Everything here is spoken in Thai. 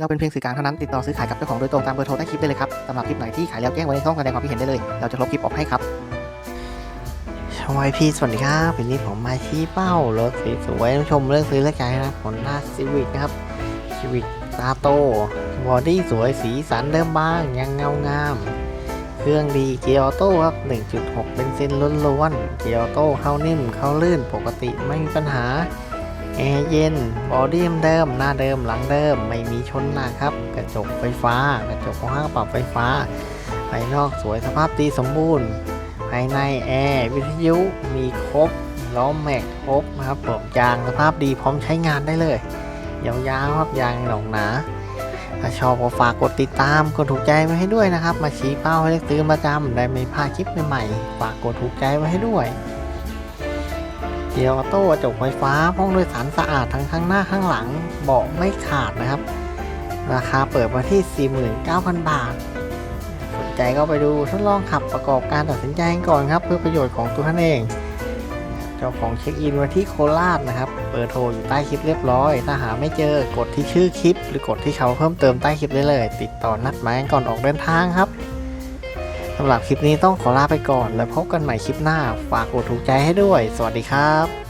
เราเป็นเพียงสื่อกลางเท่านั้นติดต่อซื้อขายกับเจ้าของโดยตรงตามเบอร์โทรใต้คลิปได้เลยครับสำหรับคลิปไหนที่ขายแล้วแจ้งไว้ในช่องแสดงความคิดเห็นได้เลย เราจะลบคลิปออกให้ครับสวัสดีพี่สวัสดีครับวันนี้ผมมาชี้เป้ารถสวยๆท่านชมเลือกซื้อเลือกใช้นะครับผลหน้าซีวิกนะครับซีวิกตาโตบอดี้สวยสีสันเดิมบางยังเงางาม เครื่องดีเกียร์ออโต้ครับ 1.6 เป็นเซนล้วนๆเกียร์ออโต้เข้านิ่มเข้าลื่นปกติไม่มีปัญหา แอร์เย็นบอดี้เดิม หน้าเดิมหลังเดิม ไม่มีชนหนักครับ กระจกไฟฟ้า กระจกของห้างปรับไฟฟ้า ภายนอกสวยสภาพดีสมบูรณ์ ภายในแอร์วิทยุมีครบ ล้อแม็กครบนะครับเปิดยางสภาพดีพร้อมใช้งานได้เลย ยาวๆครับยางหนองหนาถ้าชอบก็ฝากกดติดตามกดถูกใจไว้ให้ด้วยนะครับ มาชี้เป้าให้ได้ซื้อประจำได้ไม่พลาดคลิปใหม่ๆฝากกดถูกใจไว้ให้ด้วย เกียร์ออโต้กระจกไฟฟ้าห้องโดยสารสะอาดทั้งข้างหน้าข้างหลังเบาะไม่ขาดนะครับ ราคาเปิดมาที่ 49,000 บาท สนใจก็ไปดูทดลองขับประกอบการตัดสินใจก่อนครับ เพื่อประโยชน์ของตัวท่านเอง เจ้าของเช็คอินไว้ที่โคราชนะครับเบอร์โทรอยู่ใต้คลิปเรียบร้อย ถ้าหาไม่เจอกดที่ชื่อคลิป หรือกดที่เขาเพิ่มเติมใต้คลิปได้เลย ติดต่อนัดหมายก่อนออกเดินทางครับ สำหรับคลิปนี้ต้องขอลาไปก่อน แล้วพบกันใหม่คลิปหน้า ฝากกดถูกใจให้ด้วย สวัสดีครับ